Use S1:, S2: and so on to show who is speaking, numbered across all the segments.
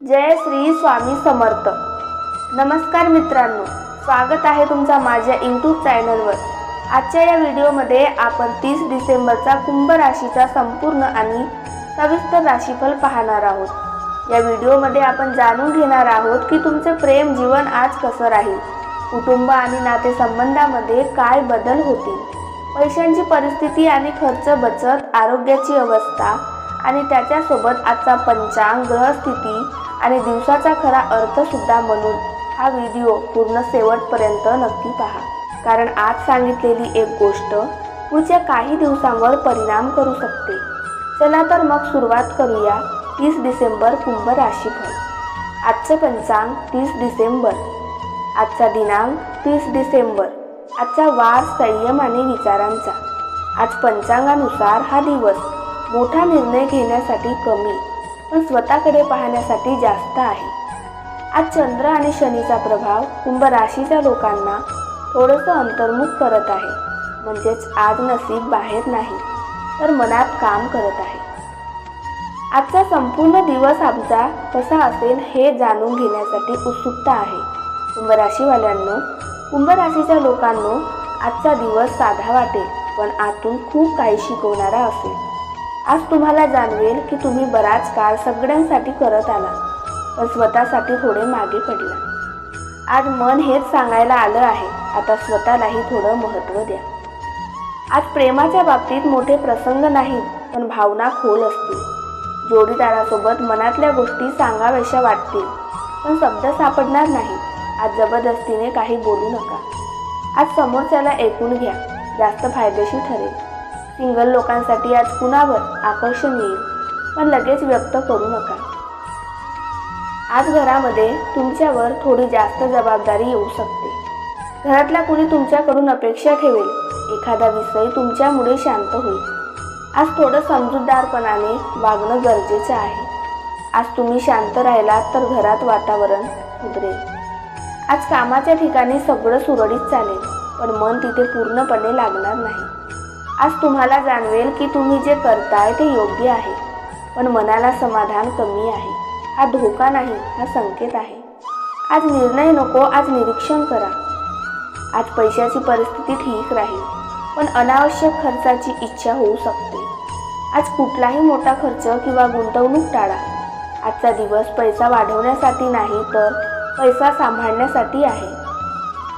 S1: जय श्री स्वामी समर्थ. नमस्कार मित्रांनो स्वागत आहे तुमचा माझ्या यूट्यूब चॅनलवर आजच्या या व्हिडिओमध्ये आपण तीस डिसेंबरचा कुंभ राशीचा संपूर्ण आणि सविस्तर राशीफल पाहणार आहोत. या व्हिडिओमध्ये आपण जाणून घेणार आहोत की तुमचे प्रेम जीवन आज कसं राहील? कुटुंब आणि नातेसंबंधामध्ये काय बदल होतील? पैशांची परिस्थिती आणि खर्च बचत आरोग्याची अवस्था आणि त्याच्यासोबत आजचा पंचांग ग्रहस्थिती आणि दिवसाचा खरा अर्थ सुद्धा म्हणून हा व्हिडिओ पूर्ण शेवटपर्यंत नक्की पहा. कारण आज सांगितलेली एक गोष्ट पुढच्या काही दिवसांवर परिणाम करू शकते. चला तर मग सुरुवात करूया तीस डिसेंबर कुंभ राशीफळ आजचं पंचांग तीस डिसेंबर. आजचा दिनांक तीस डिसेंबर. आजचा वार संयम आणि विचारांचा. आज पंचांगानुसार हा दिवस मोठा निर्णय घेण्यासाठी कमी. पण स्वतःकडे पाहण्यासाठी जास्त आहे. आज चंद्र आणि शनीचा प्रभाव कुंभ राशीच्या लोकांना थोडंसं अंतर्मुख करत आहे. म्हणजेच आज नसीब बाहेर नाही तर मनात काम करत आहे. आजचा संपूर्ण दिवस आमचा कसा असेल हे जाणून घेण्यासाठी उत्सुकता आहे. कुंभ राशीवाल्यांनो कुंभ राशीच्या लोकांनो आजचा दिवस साधा वाटेल पण आतून खूप काही शिकवणारा असेल. आज तुम्हाला जाणवेल की तुम्ही बराच काळ सगळ्यांसाठी करत आला पण स्वतःसाठी थोडे मागे पडला. आज मन हेच सांगायला आलं आहे आता स्वतःलाही थोडं महत्त्व द्या. आज प्रेमाच्या बाबतीत मोठे प्रसंग नाहीत पण भावना खोल असतील. जोडीदारासोबत मनातल्या गोष्टी सांगाव्याशा वाटतील पण शब्द सापडणार नाही आज जबरदस्तीने काही बोलू नका. आज समोरच्याला ऐकून घ्या जास्त फायदेशीर ठरेल. सिंगल लोकांसाठी आज कुणावर आकर्षण येईल? पण लगेच व्यक्त करू नका. आज घरामध्ये तुमच्यावर थोडी जास्त जबाबदारी येऊ शकते. घरातला कुणी तुमच्याकडून अपेक्षा ठेवेल. एखादा विषय तुमच्यामुळे शांत होईल. आज थोडं समजूतदारपणाने वागणं गरजेचं आहे. आज तुम्ही शांत राहिलात तर घरात वातावरण सुधरेल. आज कामाच्या ठिकाणी सगळं सुरळीत चालेल पण मन तिथे पूर्णपणे लागणार नाही. आज तुम्हाला जाणवेल की तुम्ही जे करताय ते योग्य आहे. पण मनाला समाधान कमी आहे. हा धोका नाही हा संकेत आहे. आज निर्णय नको आज निरीक्षण करा. आज पैशाची परिस्थिती ठीक राहील पण अनावश्यक खर्चाची इच्छा होऊ शकते. आज कुठलाही मोठा खर्च किंवा गुंतवणूक टाळा. आजचा दिवस पैसा वाढवण्यासाठी नाही तर पैसा सांभाळण्यासाठी आहे.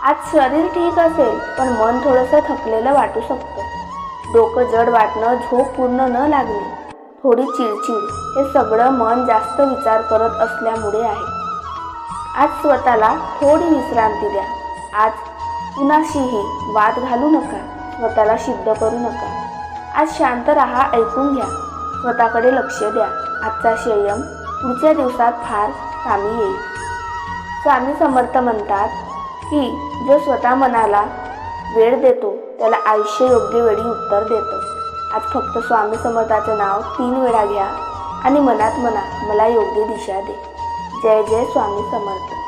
S1: आज शरीर ठीक असेल पण मन थोडंसं थकलेलं वाटू शकतं. डोकं जड वाटणं झोप पूर्ण न लागणे थोडी चिडचिड हे सगळं मन जास्त विचार करत असल्यामुळे आहे. आज स्वतःला थोडी विश्रांती द्या. आज कुणाशीही वाद घालू नका. स्वतःला सिद्ध करू नका. आज शांत राहा ऐकून घ्या. स्वतःकडे लक्ष द्या. आजचा संयम पुढच्या दिवसात फार कामी येईल. स्वामी समर्थ म्हणतात की जो स्वतः मनाला वेळ देतो त्याला आयुष्य योग्य वेळी उत्तर देतं. आज फक्त स्वामी समर्थाचं नाव तीन वेळा घ्या आणि मनात म्हणा मला योग्य दिशा दे. जय जय स्वामी समर्थ.